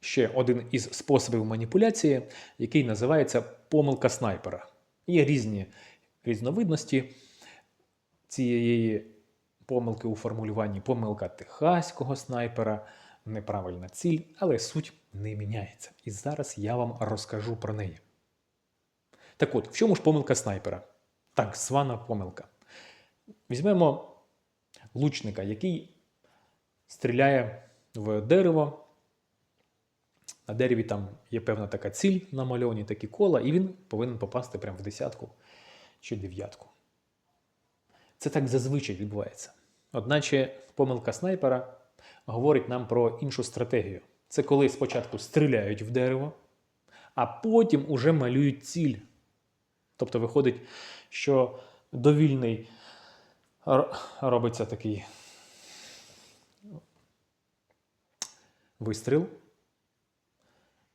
ще один із способів маніпуляції, який називається помилка снайпера. Є різні різновидності цієї помилки у формулюванні помилка техаського снайпера, неправильна ціль, але суть не міняється. І зараз я вам розкажу про неї. Так от, в чому ж помилка снайпера? Так звана помилка. Візьмемо лучника, який стріляє в дерево. На дереві там є певна така ціль намальовані, такі кола, і він повинен попасти прямо в десятку чи дев'ятку. Це так зазвичай відбувається. Одначе помилка снайпера говорить нам про іншу стратегію. Це коли спочатку стріляють в дерево, а потім уже малюють ціль. Тобто виходить, що довільний робиться такий вистріл,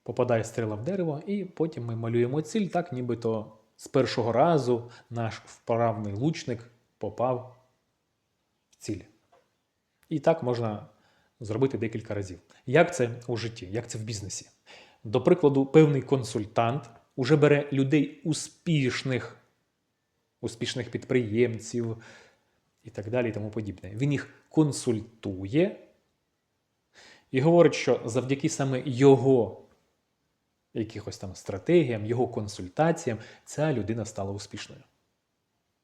попадає стріла в дерево, і потім ми малюємо ціль, так нібито з першого разу наш вправний лучник попав в ціль. І так можна зробити декілька разів. Як це у житті, як це в бізнесі? До прикладу, певний консультант уже бере людей успішних, успішних підприємців і так далі, і тому подібне. Він їх консультує і говорить, що завдяки саме його якихось там стратегіям, його консультаціям, ця людина стала успішною.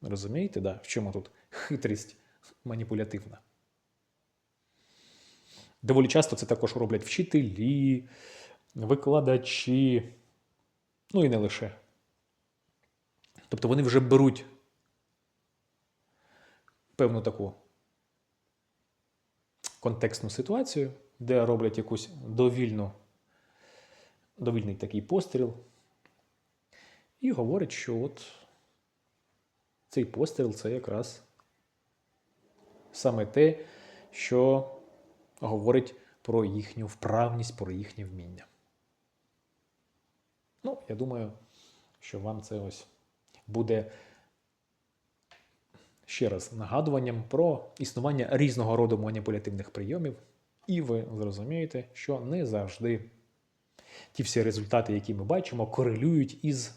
Розумієте, да? в чому тут хитрість маніпулятивна? Доволі часто це також роблять вчителі, викладачі, ну і не лише. Тобто вони вже беруть певну таку контекстну ситуацію, де роблять якусь довільну, довільний такий постріл, і говорять, що от цей постріл це якраз саме те, що говорить про їхню вправність, про їхнє вміння. Ну, я думаю, що вам це ось буде ще раз нагадуванням про існування різного роду маніпулятивних прийомів, і ви зрозумієте, що не завжди ті всі результати, які ми бачимо, корелюють із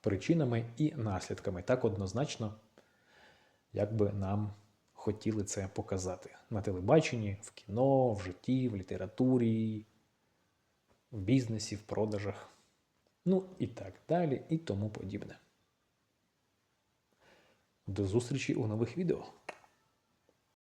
причинами і наслідками так однозначно, як би нам хотіли це показати на телебаченні, в кіно, в житті, в літературі, в бізнесі, в продажах, ну і так далі, і тому подібне. До зустрічі у нових відео.